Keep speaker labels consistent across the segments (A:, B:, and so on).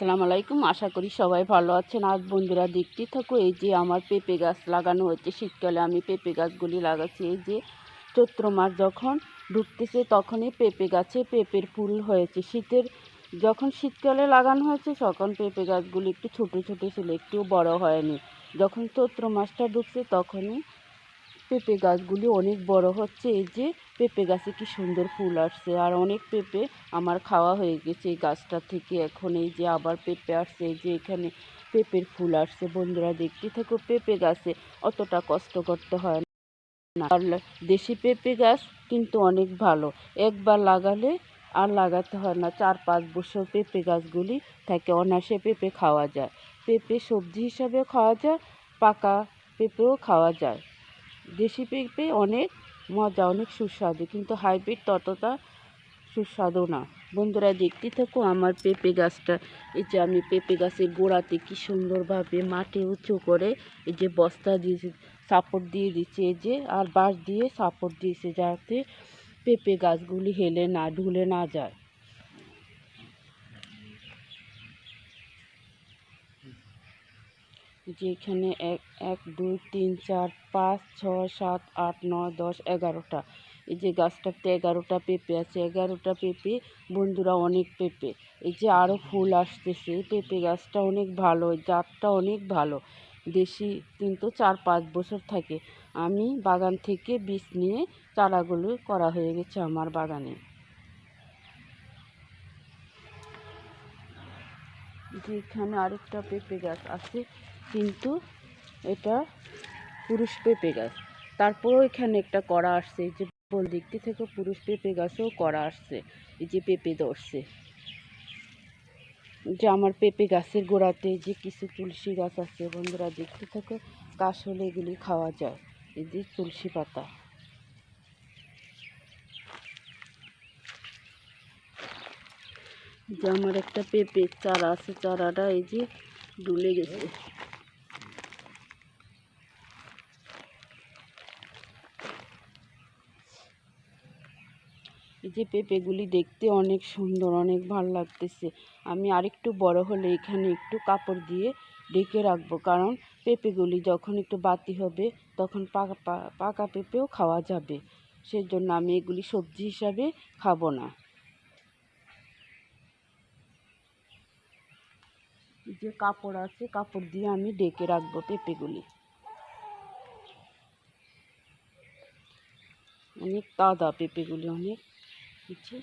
A: আসসালামু আলাইকুম আশা করি সবাই ভালো আছেন আজ বন্ধুরা দেখতে থাকো এই যে আমার পেঁপে গাছ লাগানো হচ্ছে শীতকালে আমি পেঁপে গাছগুলি লাগাচ্ছি এই যে চৈত্র মাস যখন ঢুকতেছে তখনই পেঁপে গাছে পেঁপের ফুল হয়েছে শীতের যখন শীতকালে লাগানো হয়েছে তখন পেঁপে গাছগুলি একটু ছোট ছোট ছিল একটু বড় হয়নি যখন চৈত্র মাসটা ঢুকছে তখনই পেঁপে গাছগুলি অনেক বড় হচ্ছে এই যে পেঁপে গাছে কি সুন্দর ফুল আসছে আর অনেক পেঁপে আমার খাওয়া হয়ে গেছে এই গাছটা থেকে এখন এই যে আবার পেঁপে আসছে এই যে এখানে পেঁপের ফুল আসছে বন্ধুরা দেখতে থাকো পেঁপে গাছে অতটা কষ্ট করতে হয় না আর দেশি পেঁপে গাছ কিন্তু অনেক ভালো একবার লাগালে আর লাগাতে হয় না চার পাঁচ বছর পেঁপে গাছগুলি থাকে অনায়াসে পেঁপে খাওয়া যায় পেঁপে সবজি হিসাবে খাওয়া যায় পাকা পেঁপেও খাওয়া যায় দেশি পেঁপে অনেক মজা অনেক সুস্বাদু কিন্তু হাইব্রিড ততটা সুস্বাদু না বন্ধুরা দেখতে থাকো আমার পেঁপে গাছটা এই যে আমি পেঁপে গাছের গোড়াতে কি সুন্দরভাবে মাটি উঁচু করে এই যে বস্তা দিয়ে সাপোর্ট দিয়ে দিচ্ছে এই যে আর বাঁশ দিয়ে সাপোর্ট দিয়েছে যাতে পেঁপে গাছগুলি হেলে না ঢুলে না যায় যেখানে এক এক দুই তিন চার পাঁচ ছয় সাত আট নয় দশ এগারোটা এই যে গাছটাতে এগারোটা পেঁপে আছে এগারোটা পেঁপে বন্ধুরা অনেক পেঁপে এই যে আরও ফুল আসতেছে এই পেঁপে গাছটা অনেক ভালো জাতটা অনেক ভালো দেশি কিন্তু চার পাঁচ বছর থাকে আমি বাগান থেকে বীজ নিয়ে চারাগুলো করা হয়ে গেছে আমার বাগানে যেখানে আরেকটা পেঁপে গাছ আছে কিন্তু এটা পুরুষ পেঁপে গাছ তারপরও এখানে একটা করা আসছে এই যে বল দেখতে থেকে পুরুষ পেঁপে গাছেও করা আসছে এই যে পেঁপে ধরছে যে আমার পেঁপে গাছের গোড়াতে যে কিছু তুলসী গাছ আছে বন্ধুরা দেখতে থাকে কাশ হলে এগুলি খাওয়া যায় এই যে তুলসী পাতা যে আমার একটা পেঁপে চারা আছে চারাটা এই যে ডুলে গেছে এই যে পেঁপেগুলি দেখতে অনেক সুন্দর অনেক ভাল লাগতেছে আমি আরেকটু বড় হলে এখানে একটু কাপড় দিয়ে ঢেকে রাখবো কারণ পেঁপেগুলি যখন একটু বাতি হবে তখন পাকা পাকা পেঁপেও খাওয়া যাবে সেই জন্য আমি এগুলি সবজি হিসাবে খাবো না যে কাপড় আছে কাপড় দিয়ে আমি ডেকে রাখবো পেঁপেগুলি অনেক তাজা পেঁপেগুলি অনেক দেখেছি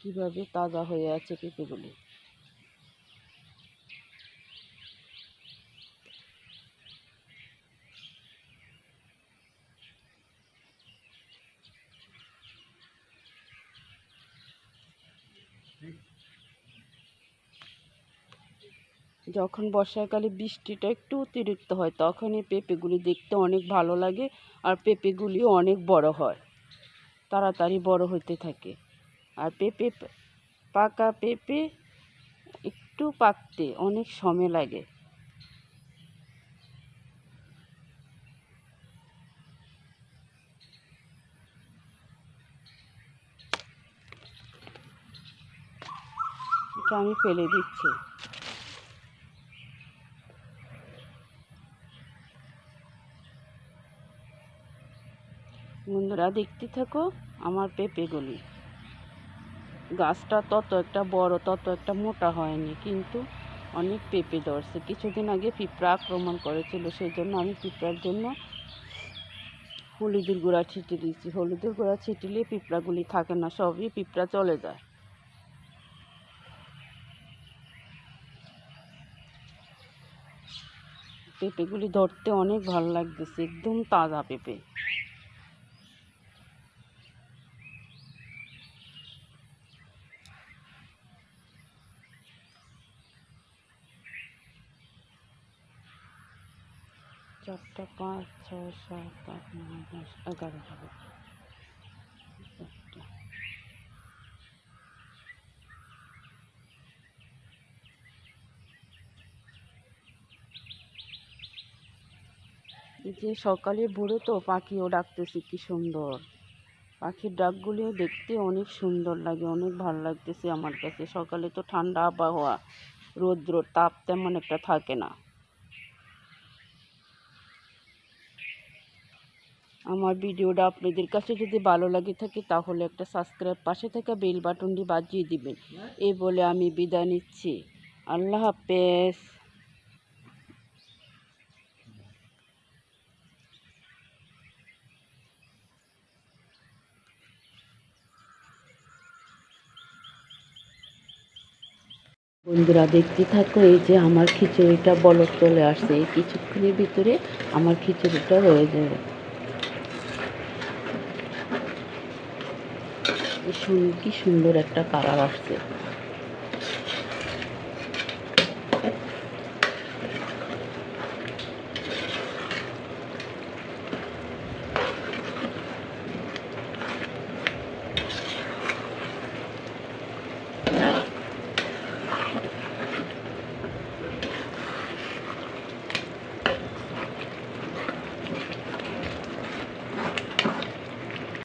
A: কীভাবে তাজা হয়ে আছে পেঁপেগুলি যখন বর্ষাকালে বৃষ্টিটা একটু অতিরিক্ত হয় তখন এই পেঁপেগুলি দেখতে অনেক ভালো লাগে আর পেঁপেগুলিও অনেক বড় হয় তাড়াতাড়ি বড় হতে থাকে আর পেঁপে পাকা পেঁপে একটু পাকতে অনেক সময় লাগে এটা আমি ফেলে দিচ্ছি বন্ধুরা দেখতে থাকো আমার পেঁপেগুলি গাছটা তত একটা বড় তত একটা মোটা হয়নি কিন্তু অনেক পেঁপে ধরছে কিছুদিন আগে পিঁপড়া আক্রমণ করেছিল সেই জন্য আমি পিঁপড়ার জন্য হলুদের গুঁড়া ছিটে দিয়েছি হলুদের গুঁড়া ছিটিলে পিঁপড়াগুলি থাকে না সবই পিঁপড়া চলে যায় পেঁপেগুলি ধরতে অনেক ভালো লাগতেছে একদম তাজা পেঁপে চারটা পাঁচ ছয় সাত আট নয় দশ এগারো হবে যে সকালে ভোরে তো পাখিও ডাকতেছে কি সুন্দর পাখির ডাকগুলি দেখতে অনেক সুন্দর লাগে অনেক ভালো লাগতেছে আমার কাছে সকালে তো ঠান্ডা আবহাওয়া রৌদ্র তাপ তেমন একটা থাকে না আমার ভিডিওটা আপনাদের কাছে যদি ভালো লাগে থাকে তাহলে একটা সাবস্ক্রাইব পাশে থাকা বেল বাটনটি বাজিয়ে দিবেন এই বলে আমি বিদায় নিচ্ছি আল্লাহ হাফেজ বন্ধুরা দেখতে থাকো এই যে আমার খিচুড়িটা বলক চলে আসছে এই কিছুক্ষণের ভিতরে আমার খিচুড়িটা হয়ে যাবে কি সুন্দর একটা কালার আসছে